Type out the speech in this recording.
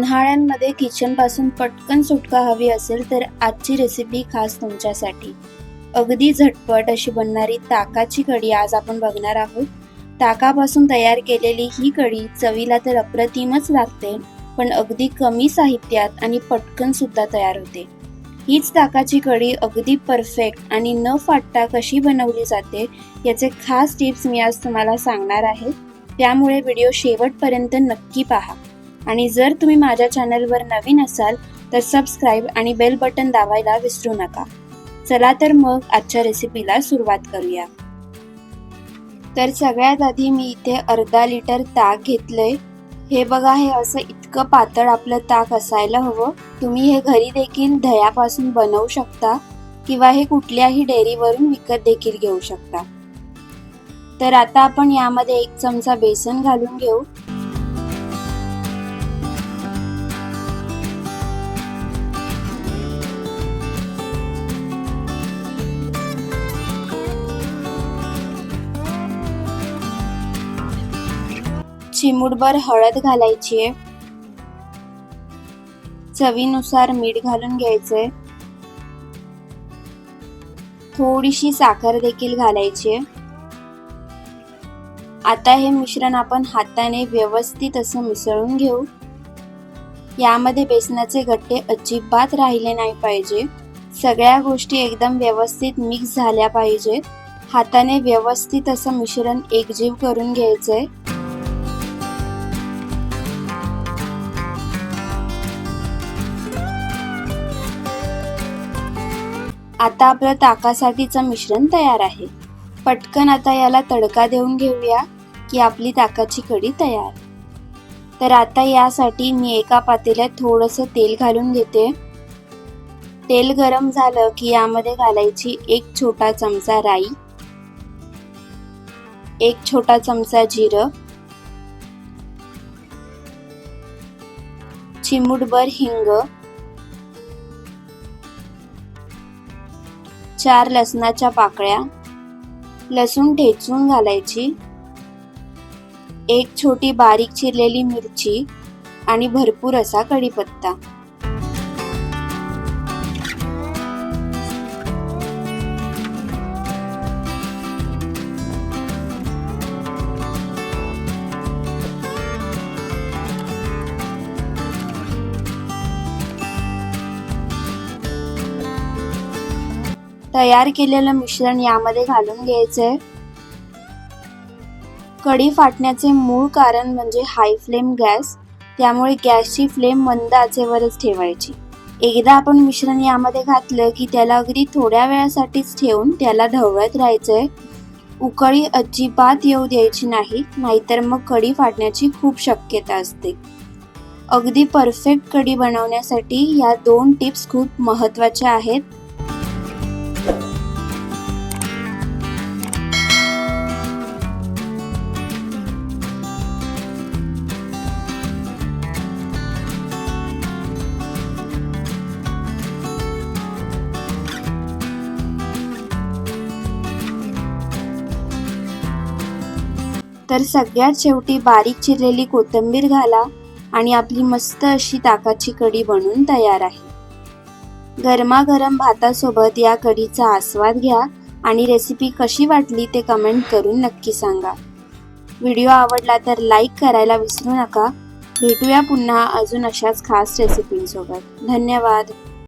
उन्हाळ्यांमध्ये किचनपासून पटकन सुटका हवी असेल तर आजची रेसिपी खास तुमच्यासाठी. अगदी झटपट अशी बनणारी ताकाची कढी आज आपण बघणार आहोत. ताकापासून तयार केलेली ही कढी चवीला तर अप्रतिमच लागते पण अगदी कमी साहित्यात आणि पटकन सुद्धा तयार होते. हीच ताकाची कढी अगदी परफेक्ट आणि न फाटता कशी बनवली जाते याचे खास टिप्स मी आज तुम्हाला सांगणार आहे. त्यामुळे व्हिडिओ शेवटपर्यंत नक्की पहा. आणि जर तुम्ही माझ्या चॅनलवर नवीन असाल तर सबस्क्राईब आणि बेल बटन दाबायला विसरू नका. चला तर मग आजच्या रेसिपीला सुरुवात करूया. तर सगळ्यात आधी मी इथे अर्धा लिटर ताक घेतलंय. हे बघा हे असं इतकं पातळ आपलं ताक असायला हवं. तुम्ही हे घरी देखील दह्यापासून बनवू शकता किंवा हे कुठल्याही डेअरीवरून विकत देखील घेऊ शकता. तर आता आपण यामध्ये एक चमचा बेसन घालून घेऊ. चिमूटभर हळद घालायची आहे. चवीनुसार मीठ घालून घ्यायचंय. थोडीशी साखर देखील घालायची आता हे मिश्रण आपण हाताने व्यवस्थित असं मिसळून घेऊ. यामध्ये बेसनाचे गट्टे अजिबात राहिले नाही पाहिजे. सगळ्या गोष्टी एकदम व्यवस्थित मिक्स झाल्या पाहिजेत. हाताने व्यवस्थित असं मिश्रण एकजीव करून घ्यायचंय. आता आपलं ताकासाठीचं मिश्रण तयार आहे. पटकन आता याला तडका देऊन घेऊया की आपली ताकाची कढी तयार. तर आता यासाठी मी एका पातेल्यात थोडंसं तेल घालून घेते. तेल गरम झालं की यामध्ये घालायची एक छोटा चमचा राई एक छोटा चमचा जिरं चिमूटभर हिंग चार लसणाच्या पाकळ्या लसूण ठेचून घालायची एक छोटी बारीक चिरलेली मिरची आणि भरपूर असा कढीपत्ता. तयार केलेलं मिश्रण यामध्ये घालून घ्यायचंय. कढी फाटण्याचे मूळ कारण म्हणजे हाय फ्लेम गॅस त्यामुळे गॅसची फ्लेम मंद आचेवरच ठेवायची. एकदा आपण मिश्रण यामध्ये घातलं की त्याला अगदी थोड्या वेळासाठीच ठेवून त्याला ढवळत राहायचंय. उकळी अजिबात येऊ द्यायची नाही नाहीतर मग कढी फाटण्याची खूप शक्यता असते. अगदी परफेक्ट कढी बनवण्यासाठी या दोन टिप्स खूप महत्त्वाच्या आहेत. तर सगळ्यात शेवटी बारीक चिरलेली कोथिंबीर घाला आणि आपली मस्त अशी ताकाची कढी बनून तयार आहे. गरमागरम भातासोबत या कढीचा आस्वाद घ्या आणि रेसिपी कशी वाटली ते कमेंट करून नक्की सांगा. व्हिडिओ आवडला तर लाईक करायला विसरू नका. भेटूया पुन्हा अजून अशाच खास रेसिपींसोबत धन्यवाद.